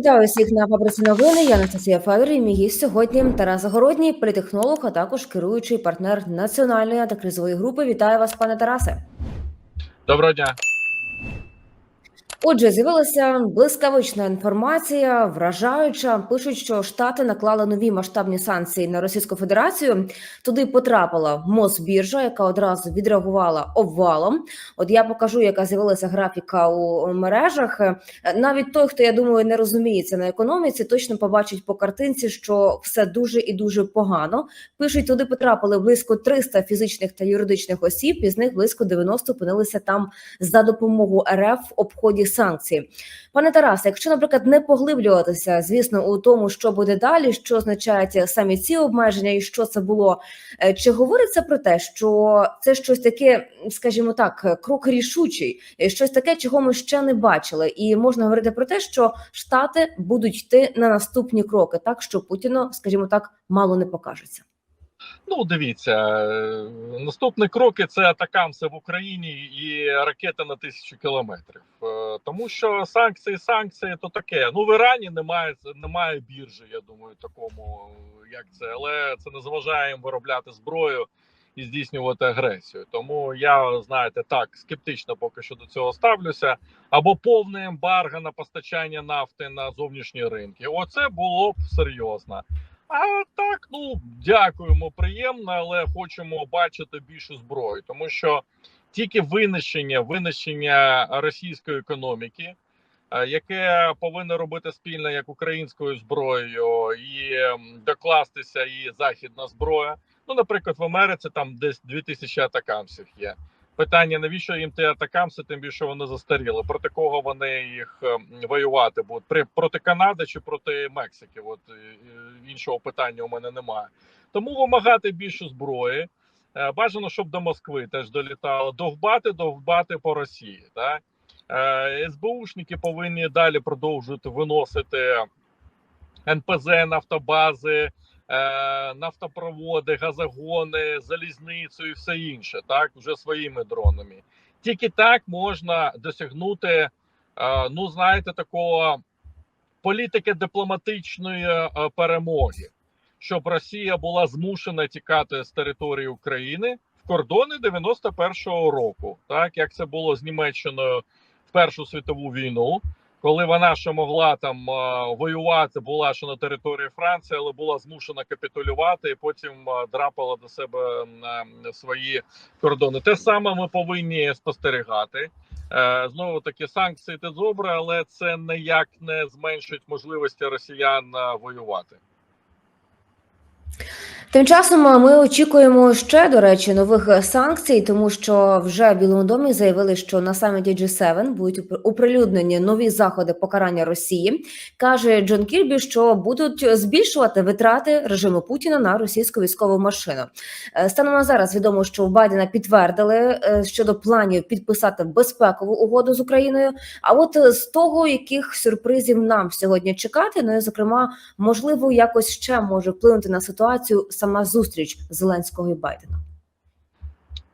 Вітаю всіх на фабриці новини. Я Анастасія Федор і мій гість сьогодні Тарас Загородній, політехнолог, а також керуючий партнер національної антикризової групи. Вітаю вас, пане Тарасе. Доброго дня. Отже, з'явилася блискавична інформація, вражаюча. Пишуть, що штати наклали нові масштабні санкції на Російську Федерацію. Туди потрапила Мосбіржа, яка одразу відреагувала обвалом. От я покажу, яка з'явилася графіка у мережах. Навіть той, хто я думаю, не розуміється на економіці, точно побачить по картинці, що все дуже і дуже погано. Пишуть, туди потрапили близько 300 фізичних та юридичних осіб. Із них близько 90 опинилися там за допомогою РФ в обході санкцій. Пане Тарасе, якщо, наприклад, не поглиблюватися, звісно, у тому, що буде далі, що означають самі ці обмеження, і що це було, е, чи говориться про те, що це щось таке, скажімо так, крок рішучий, е, щось таке, чого ми ще не бачили, і можна говорити про те, що Штати будуть йти на наступні кроки, так що Путіну, скажімо так, мало не покажеться. Ну, дивіться, е, наступні кроки це атакамси в Україні і ракети на тисячу кілометрів. Тому що санкції, санкції то таке. Ну в Ірані немає немає біржі. Я думаю, такому як це, але це не заважає їм виробляти зброю і здійснювати агресію. Тому я знаєте так скептично поки що до цього ставлюся. Або повне ембарго на постачання нафти на зовнішні ринки. Оце було б серйозно. А так, ну дякуємо, приємно, але хочемо бачити більше зброї, тому що тільки винищення, винищення російської економіки, е, яке повинно робити спільно як українською зброєю, і докластися і західна зброя. Ну, наприклад, в Америці там десь 2000 атакамсів є. Питання, навіщо їм ті атакамси, тим більше вони застаріли. Проти кого вони їх ем, воювати будуть? При проти Канади чи проти Мексики? От е, е, іншого питання у мене немає. Тому вимагати більше зброї. Е, Бажано, щоб до Москви теж долітало. Довбати, довбати по Росії. Так? Е, СБУшники повинні далі продовжувати виносити НПЗ, нафтобази, е, нафтопроводи, газогони, залізницю і все інше, так вже своїми дронами. Тільки так можна досягнути, ну знаєте, такого політики дипломатичної перемоги, щоб Росія була змушена тікати з території України в кордони 91-го року, так як це було з Німеччиною в Першу світову війну коли вона ще могла там воювати, була ще на території Франції, але була змушена капітулювати і потім драпала до себе на свої кордони. Те саме ми повинні спостерігати. Е, Знову таки санкції це добре, але це ніяк не зменшить можливості росіян воювати. 何? Тим часом ми очікуємо ще до речі нових санкцій, тому що вже в Білому домі заявили, що на саміті G7 будуть оприлюднені нові заходи покарання Росії. каже Джон Кірбі, що будуть збільшувати витрати режиму Путіна на російську військову машину. Е, Станом на зараз відомо, що Байдена підтвердили е, щодо планів підписати безпекову угоду з Україною. А от е, з того, яких сюрпризів нам сьогодні чекати, ну і зокрема, можливо, якось ще може вплинути на ситуацію сама зустріч Зеленського і Байдена.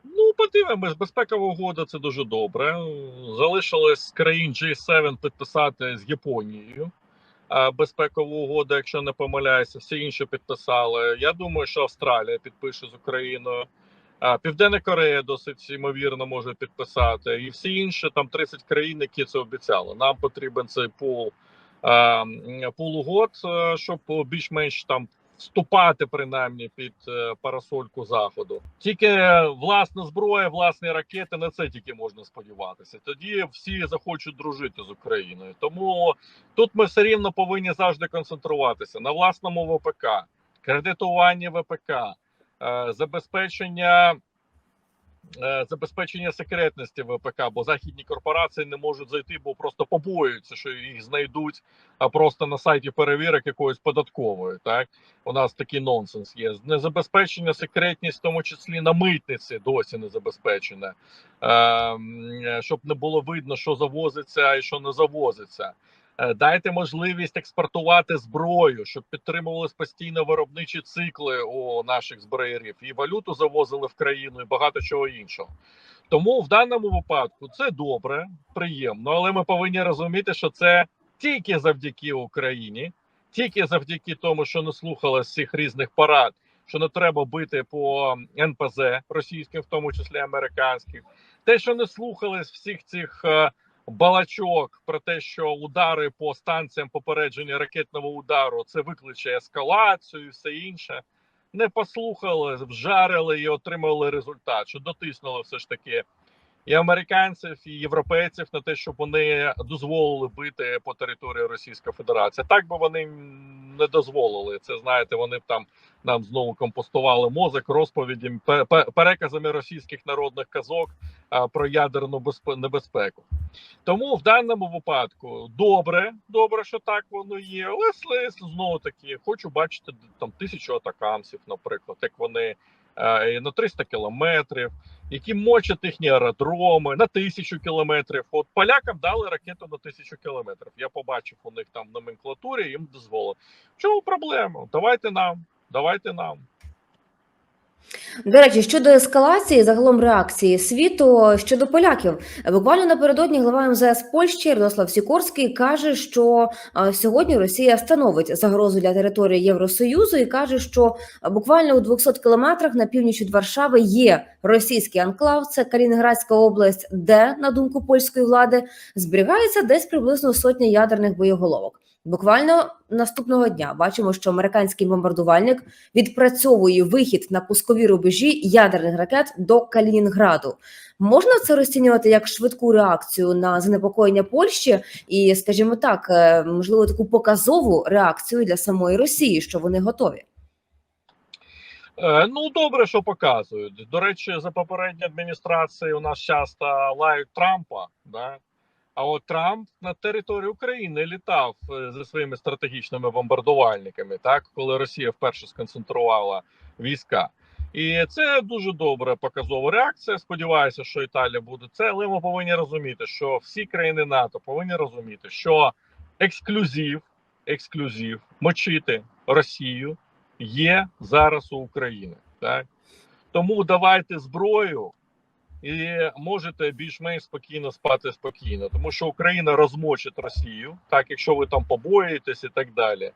Ну, подивимось, безпекова угода це дуже добре. Залишилось країн G7 підписати з Японією. Безпекову угоду, якщо не помиляюся, всі інші підписали. Я думаю, що Австралія підпише з Україною. Південна Корея досить ймовірно може підписати, і всі інші там 30 країн, які це обіцяли. Нам потрібен цей пул, пул угод, щоб більш-менш там вступати принаймні під е, парасольку заходу. Тільки власна зброя, власні ракети на це тільки можна сподіватися. Тоді всі захочуть дружити з Україною. Тому тут ми все рівно повинні завжди концентруватися на власному ВПК, кредитуванні ВПК, е, забезпечення. Е, Забезпечення секретності ВПК, бо західні корпорації не можуть зайти, бо просто побоюються, що їх знайдуть, а просто на сайті перевірок якоїсь податкової. Так у нас такий нонсенс є. Незабезпечення секретність, в тому числі на митниці, досі не забезпечене, е, щоб не було видно, що завозиться і що не завозиться. Е, Дайте можливість експортувати зброю, щоб підтримувались постійно виробничі цикли у наших зброярів, і валюту завозили в країну, і багато чого іншого. Тому в даному випадку це добре, приємно, але ми повинні розуміти, що це тільки завдяки Україні, тільки завдяки тому, що не слухали всіх різних парад, що не треба бити по НПЗ російським, в тому числі американським, те, що не слухались всіх цих е, балачок про те, що удари по станціям попередження ракетного удару це викличе ескалацію і все інше. Не послухали, вжарили і отримали результат, що дотиснули все ж таки і американців, і європейців на те, щоб вони дозволили бити по території Російської Федерації. Так би вони не дозволили. Це знаєте, вони б там нам знову компостували мозок пе- переказами російських народних казок про ядерну безпе- небезпеку. Тому в даному випадку добре, добре, що так воно є. Але знову таки, хочу бачити там тисячу атакамсів, наприклад, як вони на 300 кілометрів, які мочать їхні аеродроми на тисячу кілометрів. От полякам дали ракету на тисячу кілометрів. Я побачив у них там в номенклатурі, їм дозволили. Чому проблема? Давайте нам, давайте нам. До речі, щодо ескалації, загалом реакції світу щодо поляків, буквально напередодні глава МЗС Польщі Радослав Сікорський каже, що сьогодні Росія становить загрозу для території Євросоюзу і каже, що буквально у 200 кілометрах на північ від Варшави є російський анклав, це Калінінградська область, де на думку польської влади зберігається десь приблизно сотня ядерних боєголовок. Буквально наступного дня бачимо, що американський бомбардувальник відпрацьовує вихід на пускові рубежі ядерних ракет до Калінінграду. Можна це розцінювати як швидку реакцію на занепокоєння Польщі і, скажімо так, е, можливо, таку показову реакцію для самої Росії, що вони готові. Е, ну, добре, що показують. До речі, за попередньої адміністрації у нас часто лають Трампа. Да? А от Трамп на території України літав е, зі своїми стратегічними бомбардувальниками, так коли Росія вперше сконцентрувала війська. І це дуже добра показова реакція. Сподіваюся, що Італія буде це, але ми повинні розуміти, що всі країни НАТО повинні розуміти, що ексклюзив, ексклюзив мочити Росію є зараз у України. Так тому давайте зброю і можете більш-менш спокійно спати спокійно, тому що Україна розмочить Росію, так якщо ви там побоїтесь і так далі.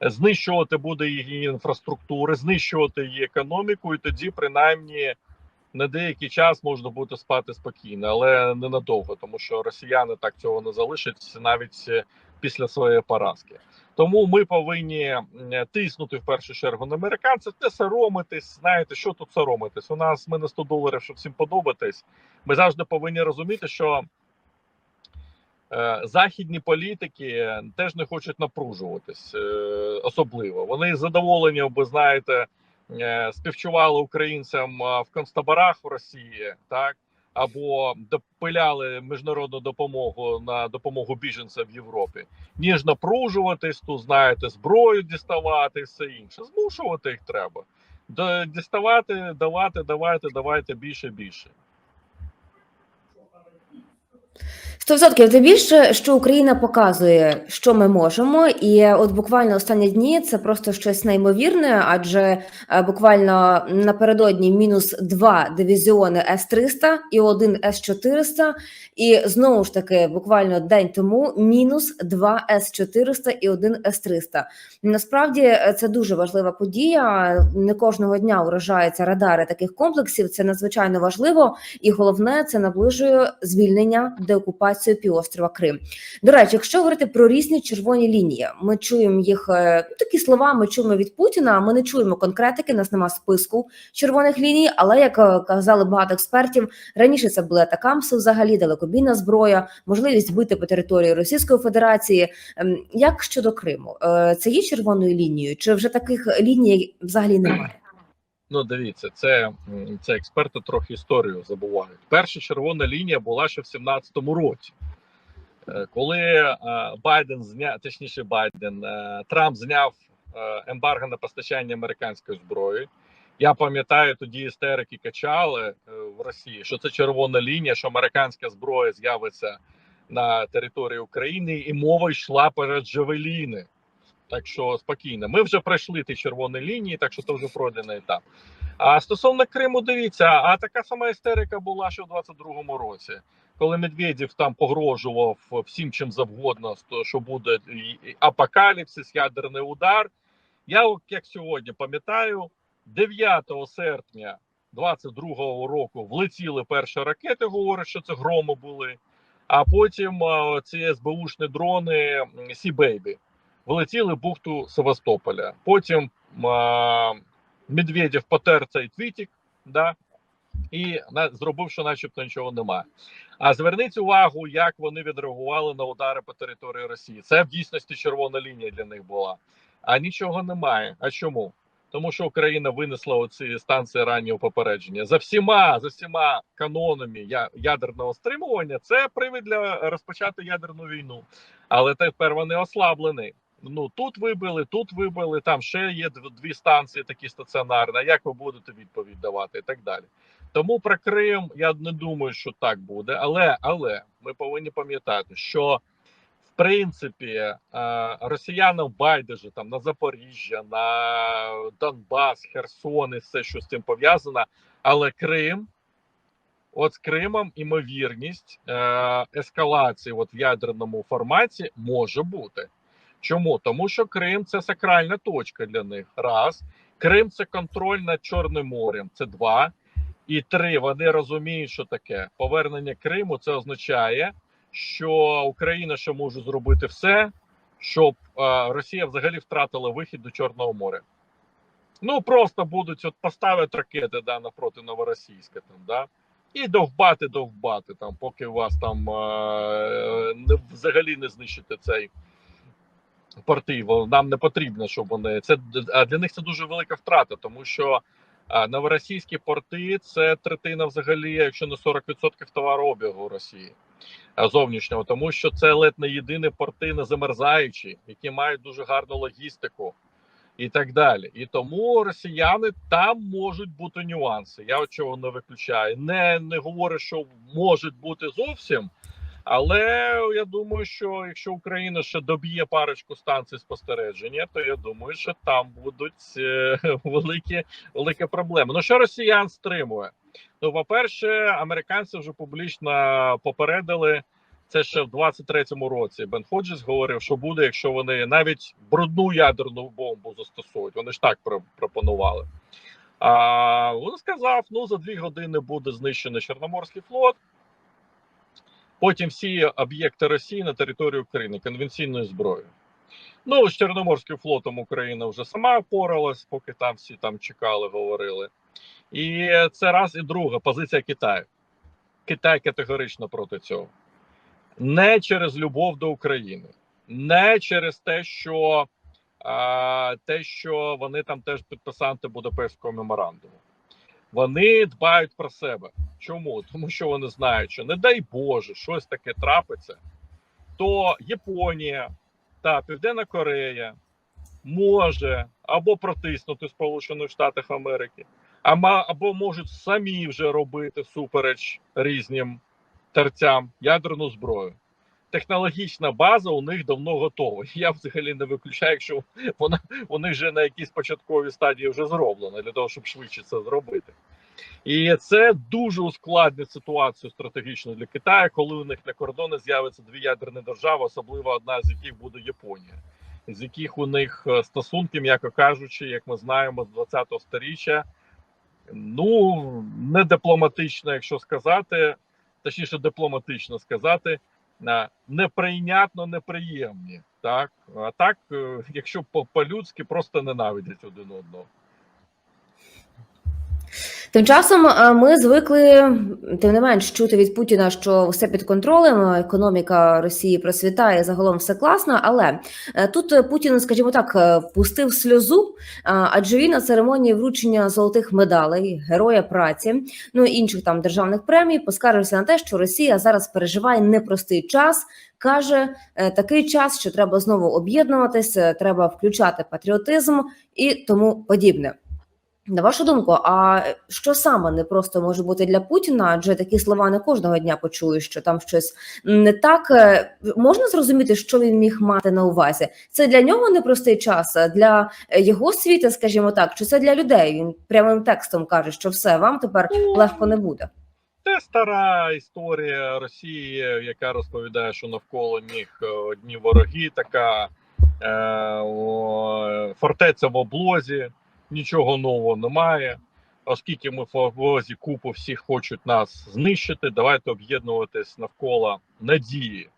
Знищувати буде її інфраструктури, знищувати її економіку, і тоді, принаймні, на деякий час можна буде спати спокійно, але ненадовго, тому що росіяни так цього не залишать навіть після своєї поразки. Тому ми повинні тиснути в першу чергу на американців, не соромитись. Знаєте, що тут соромитись? У нас ми на 100 доларів, щоб всім подобатись. Ми завжди повинні розуміти, що е, західні політики теж не хочуть напружуватись, е, особливо. Вони з задоволенням, би знаєте, е, співчували українцям в концтаборах в Росії, так або допиляли міжнародну допомогу на допомогу біженцям в Європі, ніж напружуватись, тут знаєте, зброю діставати все інше. Змушувати їх треба. Діставати, давати, давайте, давайте більше, більше. 100% тим більше, що Україна показує, що ми можемо, і от буквально останні дні це просто щось неймовірне, адже е, буквально напередодні мінус два дивізіони С-300 і один С-400, і знову ж таки, буквально день тому мінус два С-400 і один С-300. Насправді е, це дуже важлива подія. Не кожного дня вражаються радари таких комплексів. Це надзвичайно важливо, і головне це наближує звільнення деокупацію півострова Крим. До речі, якщо говорити про різні червоні лінії, ми чуємо їх е, ну, такі слова. Ми чуємо від Путіна. Ми не чуємо конкретики. Нас нема списку червоних ліній. Але як е, казали багато експертів, раніше це були атакамси, взагалі далекобійна зброя, можливість бити по території Російської Федерації. Ем, Як щодо Криму, Е, це є червоною лінією, чи вже таких ліній взагалі немає? Ну, дивіться, це, це експерти трохи історію забувають. Перша червона лінія була ще в 17-му році, Е, коли е, Байден зняв, точніше, Байден е, Трамп зняв ембарго на постачання американської зброї. Я пам'ятаю, тоді істерики качали в Росії, що це червона лінія, що американська зброя з'явиться на території України, і мова йшла перед Джавеліни. Так що спокійно. Ми вже пройшли ті червоні лінії, так що це вже пройдений етап. А стосовно Криму, дивіться, а така сама істерика була ще в 22-му році. коли Медведєв там погрожував всім чим завгодно, що буде апокаліпсис, ядерний удар. Я, як сьогодні пам'ятаю, 9 серпня 22-го року влетіли перші ракети, говорять, що це громи були. А потім ці СБУшні дрони Сі Бейбі влетіли бухту Севастополя. Потім а, Медведєв потер цей твітік, да, і на, зробив, що начебто нічого немає. А зверніть увагу, як вони відреагували на удари по території Росії. Це в дійсності червона лінія для них була. А нічого немає. А чому? Тому що Україна винесла оці станції раннього попередження за всіма за всіма канонами я- ядерного стримування. Це привід для розпочати ядерну війну. Але тепер вони ослаблені. Ну тут вибили, тут вибили. Там ще є дві станції, такі стаціонарні. Як ви будете відповідь давати і так далі. Тому про Крим я не думаю, що так буде. Але але ми повинні пам'ятати, що в принципі е, росіянам байдуже там на Запоріжжя, на Донбас, Херсон і все, що з цим пов'язано. Але Крим, от з Кримом, імовірність е, ескалації от в ядерному форматі може бути. Чому? Тому що Крим це сакральна точка для них. Раз. Крим це контроль над Чорним морем. Це два. І три. Вони розуміють, що таке повернення Криму. Це означає, що Україна ще може зробити все, щоб е, Росія взагалі втратила вихід до Чорного моря. Ну просто будуть от поставити ракети да, напроти Новоросійська там, да, і довбати, довбати там, поки вас там е, взагалі не знищите цей порти. Нам не потрібно, щоб вони це для них це дуже велика втрата, тому що новоросійські порти це третина, взагалі, якщо не 40% товарообігу Росії зовнішнього, тому що це ледь не єдині порти не замерзаючі, які мають дуже гарну логістику. І так далі, і тому росіяни там можуть бути нюанси. Я чого не виключаю. Не не говорю, що можуть бути зовсім, але я думаю, що якщо Україна ще доб'є парочку станцій спостереження, то я думаю, що там будуть е, великі великі проблеми. Ну що росіян стримує? Ну, по-перше, американці вже публічно попередили. Це ще в 23-му році. Бен Ходжес говорив, що буде, якщо вони навіть брудну ядерну бомбу застосують. Вони ж так про- пропонували. А він сказав: ну за дві години буде знищений Чорноморський флот. Потім всі об'єкти Росії на території України конвенційною зброєю. Ну, з Чорноморським флотом Україна вже сама впоралась, поки там всі там чекали, говорили. І це раз і друга позиція Китаю. Китай категорично проти цього. Не через любов до України, не через те, що а, те, що вони там теж підписанти Будапештського меморандуму. Вони дбають про себе. Чому? Тому що вони знають, що не дай Боже, щось таке трапиться, то Японія та Південна Корея може або протиснути Сполучених Штатів Америки, або можуть самі вже робити супереч різним терцям ядерну зброю. Технологічна база у них давно готова. Я взагалі не виключаю, якщо вона вони вже на якійсь початковій стадії вже зроблена для того, щоб швидше це зробити. І це дуже ускладнить ситуацію стратегічно для Китаю, коли у них на кордоні з'явиться дві ядерні держави, особливо одна з яких буде Японія, з яких у них е, стосунки, м'яко кажучи, як ми знаємо, з 20-го сторіччя, ну не дипломатично, якщо сказати, точніше, дипломатично сказати, е, неприйнятно неприємні. Так, а так, е, якщо по-людськи, просто ненавидять один одного. Тим часом е, ми звикли, тим не менш, чути від Путіна, що все під контролем, економіка Росії процвітає, загалом все класно. Але е, тут Путін, скажімо так, е, впустив сльозу, адже він на церемонії вручення золотих медалей, героя праці, ну інших там державних премій, поскаржився на те, що Росія зараз переживає непростий час. Каже такий час, що треба знову об'єднуватись, треба включати патріотизм і тому подібне. На вашу думку, а що саме не просто може бути для Путіна? Адже такі слова не кожного дня почує, що там щось не так Е, можна зрозуміти, що він міг мати на увазі. Це для нього непростий час, для його світа, скажімо так, чи це для людей? Він прямим текстом каже, що все вам тепер легко не буде. Це стара історія Росії, яка розповідає, що навколо них е, одні вороги, така е, о, фортеця в облозі, нічого нового немає. Оскільки ми облозі купу всіх хочуть нас знищити, давайте об'єднуватись навколо надії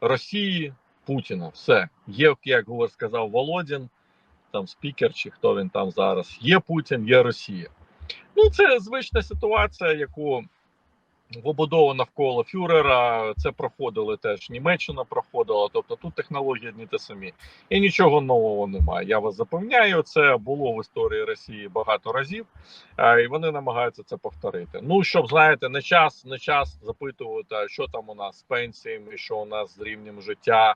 Росії, Путіна. Все. Є, як сказав Володін, там спікер, чи хто він там зараз. Є Путін, є Росія. Ну, це звична ситуація, яку побудова навколо Фюрера. Це проходили теж Німеччина проходила. Тобто тут технології одні те самі. І нічого нового немає. Я вас запевняю, це було в історії Росії багато разів, і вони намагаються це повторити. Ну щоб знаєте, не час, не час запитувати, що там у нас з пенсіями, що у нас з рівнем життя.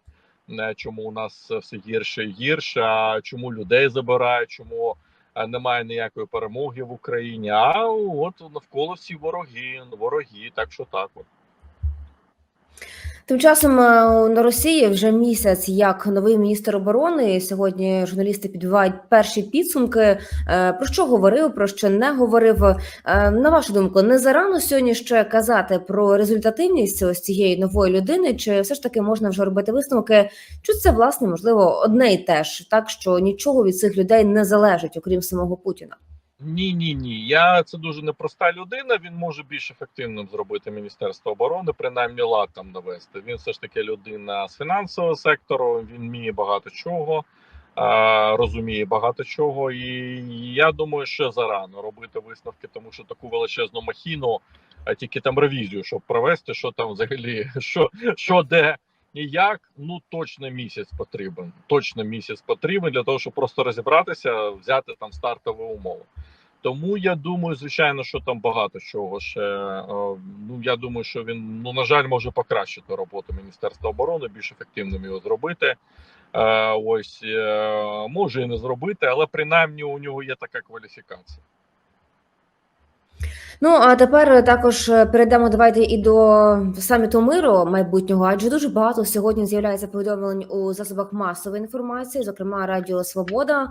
е, Чому у нас все гірше і гірше? Чому людей забирають? Чому е, немає ніякої перемоги в Україні? А от навколо всі вороги, вороги, так що так. От. Тим часом е, на Росії вже місяць як новий міністр оборони. Сьогодні журналісти підбивають перші підсумки. Е, Про що говорив, про що не говорив. Е, На вашу думку, не зарано сьогодні ще казати про результативність ось цієї нової людини, чи все ж таки можна вже робити висновки? Чи це власне можливо одне і те ж, так що нічого від цих людей не залежить, окрім самого Путіна? Ні, ні, ні. Я це дуже непроста людина. Він може більш ефективним зробити Міністерство оборони, принаймні лад там навести. Він все ж таки людина з фінансового сектору. Він вміє багато чого, розуміє багато чого. І я думаю, що зарано робити висновки, тому що таку величезну махіну, а тільки там ревізію, щоб провести, що там взагалі, що, що де. І як ну точно місяць потрібен. Точно місяць потрібен для того, щоб просто розібратися, взяти там стартові умови. Тому я думаю, звичайно, що там багато чого ще. е, Ну я думаю, що він ну на жаль може покращити роботу Міністерства оборони, більш ефективним його зробити. Е, Ось е, може і не зробити, але принаймні у нього є така кваліфікація. Ну а тепер також е, перейдемо. Давайте і до саміту миру майбутнього, адже дуже багато сьогодні з'являється повідомлень у засобах масової інформації, зокрема Радіо Свобода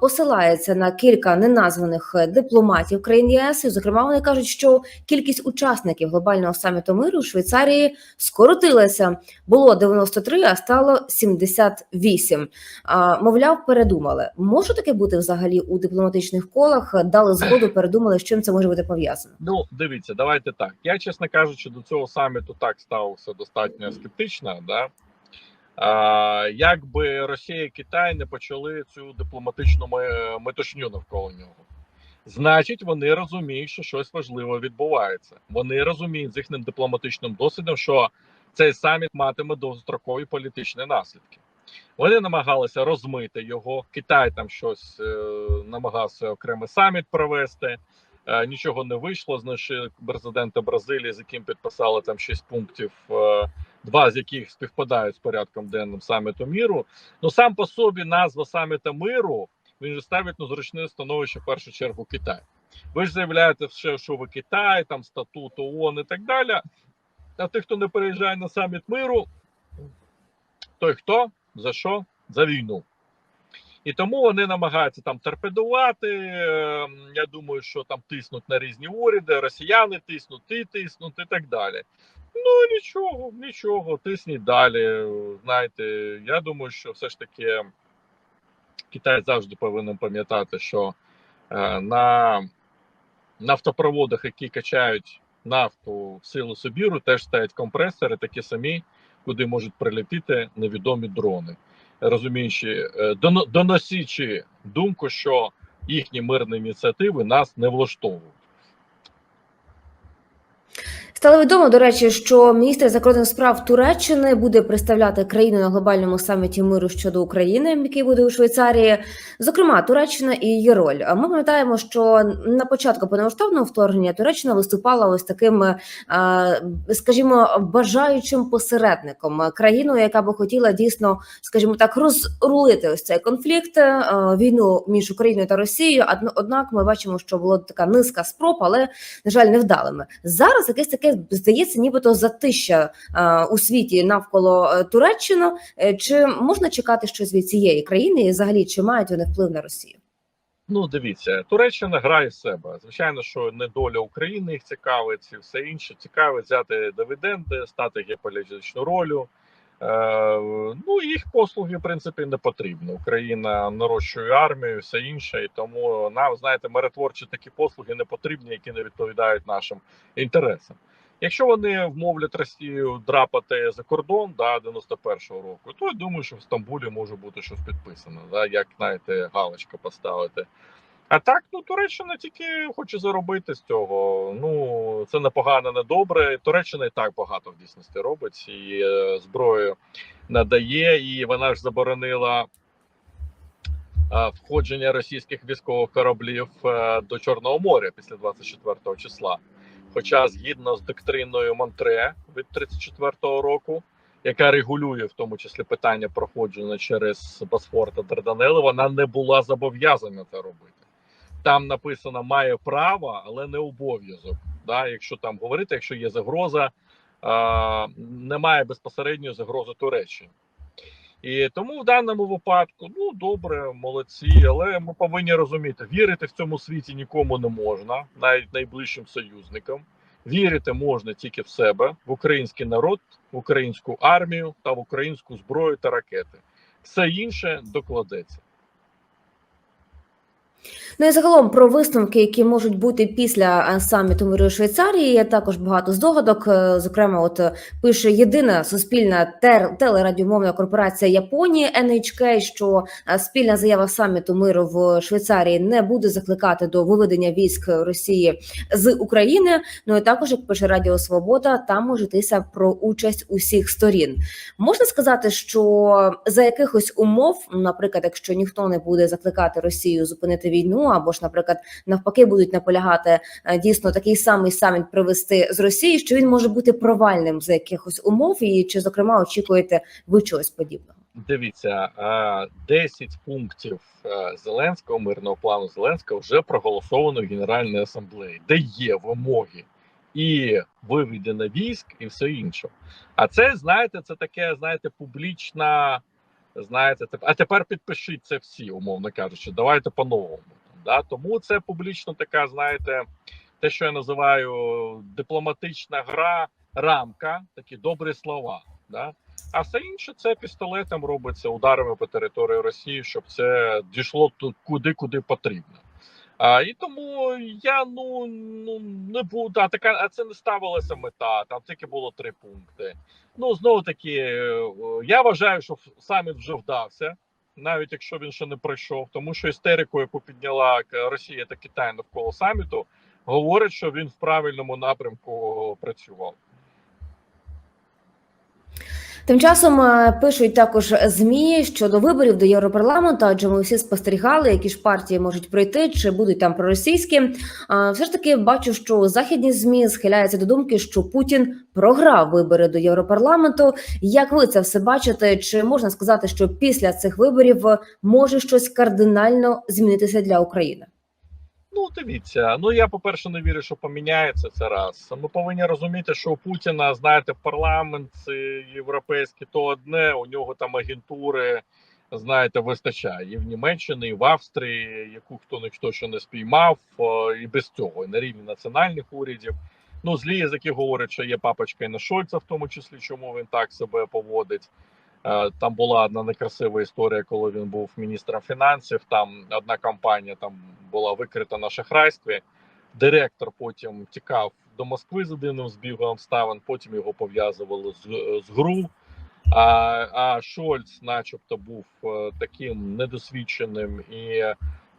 посилається на кілька неназваних е, дипломатів країн ЄС. Зокрема, вони кажуть, що кількість учасників глобального саміту миру в Швейцарії скоротилася. Було 93, а стало 78. А, мовляв, передумали. Може таке бути взагалі у дипломатичних колах? Дали згоду, передумали, з чим це може бути пов'язано. Ну, дивіться, давайте так. Я, чесно кажучи, до цього саміту так ставився достатньо скептично. Да? А, якби Росія і Китай не почали цю дипломатичну метушню навколо нього. Значить, вони розуміють, що щось важливе відбувається. Вони розуміють з їхнім дипломатичним досвідом, що цей саміт матиме довгострокові політичні наслідки. Вони намагалися розмити його. Китай там щось е, намагався окремий саміт провести. Е, нічого не вийшло. Знайшли президента Бразилії, з яким підписали там шість пунктів, е, два з яких співпадають з порядком денним саміту міру. Ну сам по собі назва саміта миру він же ставить на зручне становище в першу чергу Китай. Ви ж заявляєте, що, ви Китай, там статут ООН і так далі. А тих, хто не переїжджає на саміт миру, той хто за що? За війну. І тому вони намагаються там торпедувати. е, Я думаю, що там тиснуть на різні уряди, росіяни тиснуть, ти тиснуть і так далі. Ну нічого, нічого, тисніть далі. Знаєте, я думаю, що все ж таки Китай завжди повинен пам'ятати, що е, на нафтопроводах, які качають нафту в силу Сибіру, теж стоять компресори, такі самі, куди можуть прилетіти невідомі дрони розуміючи, е, доносячи думку, що їхні мирні ініціативи нас не влаштовують. Стало відомо, до речі, що міністр закордонних справ Туреччини буде представляти країну на глобальному саміті миру щодо України, який буде у Швейцарії. Зокрема, Туреччина і її роль. Ми пам'ятаємо, що на початку повномасштабного вторгнення Туреччина виступала ось таким, е, скажімо, бажаючим посередником, країною, яка би хотіла дійсно, скажімо так, розрулити ось цей конфлікт, е, війну між Україною та Росією. Однак ми бачимо, що була така низка спроб, але на жаль, невдалими. Зараз якесь таке здається, нібито затища е, у світі навколо е, Туреччини. Е, Чи можна чекати щось від цієї країни, і взагалі чи мають вони вплив на Росію? Ну, дивіться, Туреччина грає себе. Звичайно, що не доля України їх цікавить, і все інше цікавить взяти дивіденди, стати геополітичну роль. Е, ну, їх послуги, в принципі, не потрібні. Україна нарощує армію, все інше, і тому нам, знаєте, миротворчі такі послуги не потрібні, які не відповідають нашим інтересам. Якщо вони вмовлять Росію драпати за кордон да, 91-го року, то я думаю, що в Стамбулі може бути щось підписано, да, як знаєте, галочка поставити. А так, ну Туреччина тільки хоче заробити з цього. Ну це непогано, не добре. Туреччина і так багато в дійсності робить і е, зброю надає, і вона ж заборонила входження російських військових кораблів е, до Чорного моря після 24 числа. Хоча, згідно з доктриною Монтре від 34-го року, яка регулює в тому числі питання проходження через Босфор та Дарданели, вона не була зобов'язана це робити. Там написано має право, але не обов'язок. Да? Якщо там говорити, якщо є загроза, е, немає безпосередньої загрози Туреччині. І тому в даному випадку, ну добре, молодці, але ми повинні розуміти, вірити в цьому світі нікому не можна, навіть найближчим союзникам. Вірити можна тільки в себе, в український народ, в українську армію та в українську зброю та ракети. Все інше докладеться. Ну і загалом про висновки, які можуть бути після е, саміту миру Швейцарії, є також багато здогадок. Е, Зокрема, от е, пише єдина суспільна тер- телерадіомовна корпорація Японії NHK, що спільна заява саміту миру в Швейцарії не буде закликати до виведення військ Росії з України. Ну і також, як пише Радіо Свобода, там може йтися про участь усіх сторін. Можна сказати, що за якихось умов, наприклад, якщо ніхто не буде закликати Росію зупинити війну, або ж, наприклад, навпаки, будуть наполягати е, дійсно такий самий саміт провести з Росії, що він може бути провальним за якихось умов, і чи зокрема очікуєте ви чогось подібного? Дивіться, е, 10 пунктів е, Зеленського мирного плану Зеленського вже проголосовано в Генеральній асамблеї, де є вимоги і виведення військ, і все інше. А це знаєте, це таке, знаєте, публічна. Знаєте, а тепер підпишіть це всі, умовно кажучи, давайте по-новому. Да? Тому це публічно така, знаєте, те, що я називаю дипломатична гра, рамка, такі добрі слова. Да? А все інше це пістолетом робиться ударами по території Росії, щоб це дійшло тут куди, куди потрібно. А, і тому я ну, ну не буду, а така, а це не ставилася мета, там тільки було три пункти. Ну, знову таки, е, я вважаю, що саміт вже вдався, навіть якщо він ще не пройшов, тому що істерику, яку підняла Росія та Китай навколо саміту, говорить, що він в правильному напрямку працював. Тим часом е, пишуть також змі щодо виборів до Європарламенту, адже ми всі спостерігали, які ж партії можуть пройти, чи будуть там проросійські. А, Все ж таки бачу, що західні змі схиляються до думки, що Путін програв вибори до Європарламенту. Як ви це все бачите? Чи можна сказати, що після цих виборів може щось кардинально змінитися для України? Ну, дивіться, ну я по-перше, не вірю, що поміняється це раз. Ми повинні розуміти, що у Путіна, знаєте, парламент європейський то одне, у нього там агентури, знаєте, вистачає і в Німеччині, і в Австрії, яку хто ніхто ще не спіймав, і без цього, і на рівні національних урядів. Ну, злі язики говорять, що є папочка і на Шольца, в тому числі, чому він так себе поводить. Е, Там була одна некрасива історія, коли він був міністром фінансів. Там одна компанія там була викрита на шахрайстві. Директор потім тікав до Москви з одним збігом ставин. потім його пов'язували з, з ГРУ. А, а Шольц, начебто, був е, таким недосвідченим і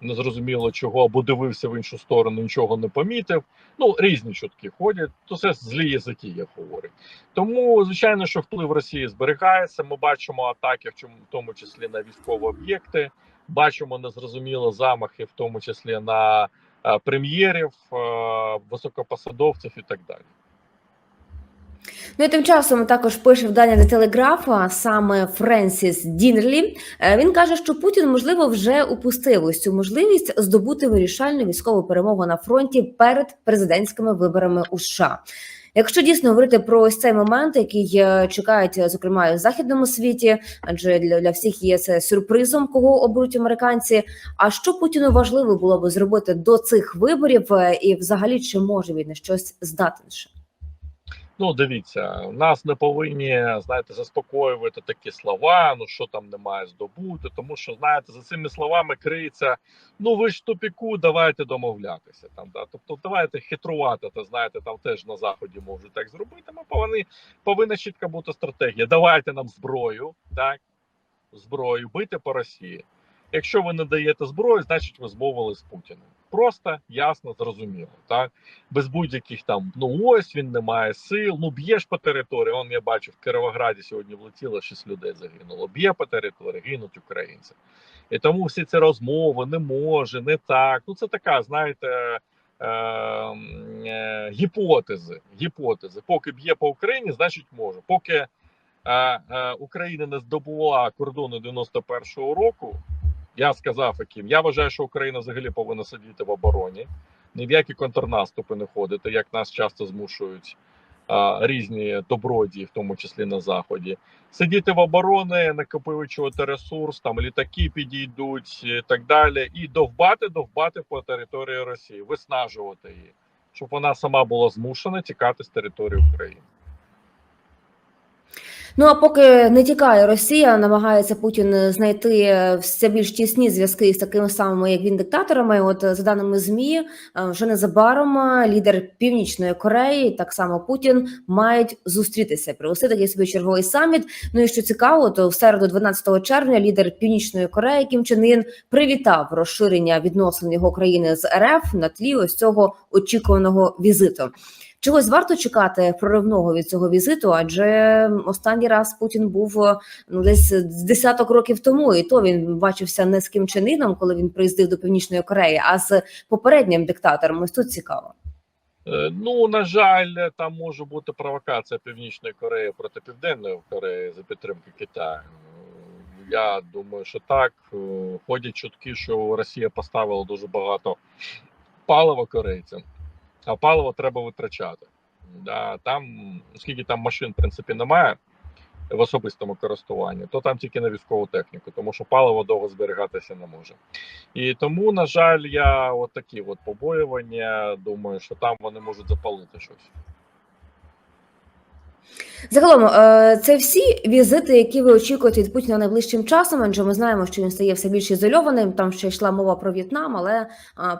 незрозуміло чого, або дивився в іншу сторону, нічого не помітив. Ну, різні чутки ходять, то це злі язики, як говорять. Тому, звичайно, що вплив Росії зберігається. Ми бачимо атаки, в чому в тому числі на військові об'єкти. Бачимо незрозуміло замахи, в тому числі на е, прем'єрів, е, високопосадовців і так далі. Ну і тим часом також пише видання The Telegraph, а саме Френсіс Дінерлі. Е, Він каже, що Путін можливо вже упустив ось цю можливість здобути вирішальну військову перемогу на фронті перед президентськими виборами у США. Якщо дійсно говорити про ось цей момент, який е, чекають, е, зокрема в західному світі, адже для, для всіх є це сюрпризом, кого оберуть американці. А що Путіну важливо було би зробити до цих виборів, і взагалі чи може він на щось здатніше? Ну, дивіться, нас не повинні знаєте заспокоювати такі слова. Ну що там немає здобути, тому що знаєте, за цими словами криється. Ну ви ж тупіку, давайте домовлятися там. Да, тобто давайте хитрувати. Та знаєте, там теж на заході можуть так зробити. Ми повинні повинна чітка бути стратегія. Давайте нам зброю, так зброю бити по Росії. Якщо ви не даєте зброю, значить ви змовили з Путіним. Просто ясно, зрозуміло, так без будь-яких там ну ось він не має сил. Ну б'єш по території. Он я бачу в Кировограді сьогодні влетіло 6 людей загинуло. Б'є по території, гинуть українці. І тому всі ці розмови не може, не так. Ну це така, знаєте. Е, е, гіпотези, гіпотези. Поки б'є по Україні, значить може. Поки е, е, Україна не здобула кордону 91-го року, я сказав, яким я вважаю, що Україна взагалі повинна сидіти в обороні, ні в які контрнаступи не ходити, як нас часто змушують а, різні добродії, в тому числі на заході. Сидіти в обороні, накопичувати ресурс, там літаки підійдуть і так далі, і довбати, довбати по території Росії, виснажувати її, щоб вона сама була змушена тікати з території України. Ну а поки не тікає Росія, намагається Путін знайти е, все більш тісні зв'язки з такими самими, як він диктаторами. От е, за даними змі, е, вже незабаром лідер Північної Кореї, так само Путін, мають зустрітися, провести такий собі черговий саміт. Ну і що цікаво, то в середу, 12 червня, лідер Північної Кореї Кім Чен Ін привітав розширення відносин його країни з РФ на тлі ось цього очікуваного візиту. Чогось варто чекати проривного від цього візиту, адже останній раз Путін був е, ну десь з десяток років тому, і то він бачився не з Ким Чен Іном, коли він приїздив до Північної Кореї, а з попереднім диктатором. Ось тут цікаво. Е, Ну, на жаль, там може бути провокація Північної Кореї проти Південної Кореї за підтримки Китаю. Я думаю, що так. Е, Ходять чутки, що Росія поставила дуже багато палива корейцям, а паливо треба витрачати. Да, Там, оскільки там машин, в принципі, немає в особистому користуванні, то там тільки на військову техніку, тому що паливо довго зберігатися не може. І тому, на жаль, я от такі от побоювання. Думаю, що там вони можуть запалити щось. Загалом, е, це всі візити, які ви очікуєте від Путіна найближчим часом, адже ми знаємо, що він стає все більш ізольованим. Там ще йшла мова про В'єтнам, але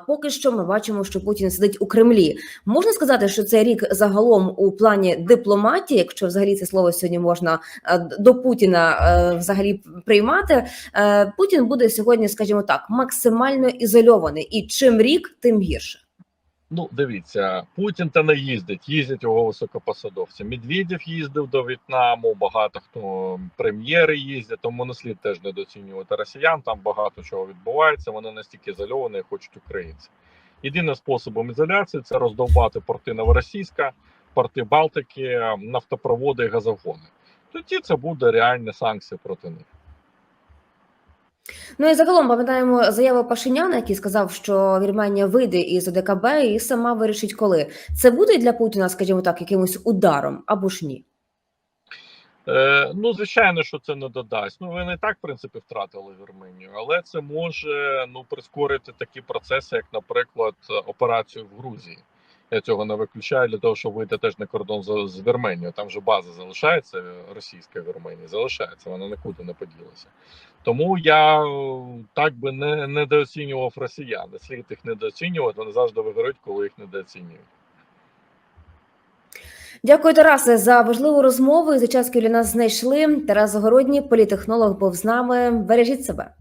поки що ми бачимо, що Путін сидить у Кремлі. Можна сказати, що цей рік загалом у плані дипломатії, якщо взагалі це слово сьогодні можна е, до Путіна е, взагалі приймати, е, Путін буде сьогодні, скажімо так, максимально ізольований, і чим рік, тим гірше. Ну, дивіться, Путін та не їздить, їздять його високопосадовці. Медведєв їздив до В'єтнаму, багато хто прем'єри їздять, тому не слід теж недооцінювати росіян. Там багато чого відбувається. Вони настільки ізольовані, хочуть українці. Єдиним способом ізоляції це роздовбати порти Новоросійська, порти Балтики, нафтопроводи і газогони. Тоді це буде реальні санкції проти них. Ну і загалом пам'ятаємо заяву Пашиняна, який сказав, що Вірменія вийде із ОДКБ і сама вирішить, коли це буде для Путіна, скажімо так, якимось ударом або ж ні. Е, ну, звичайно, що це не додасть. Ну, вони і так, в принципі, втратили Вірменію, але це може ну прискорити такі процеси, як, наприклад, операцію в Грузії. Я цього не виключаю для того, щоб вийти теж на кордон з, Вірменією. Там же база залишається, російська Вірменія залишається, вона нікуди не поділася. Тому я е, так би не недооцінював росіян. Не слід їх недооцінювати, вони завжди виграють, коли їх недооцінюють. Дякую, Тарасе, за важливу розмову і за час, який нас знайшли. Тарас Загородній, політехнолог, був з нами. Бережіть себе.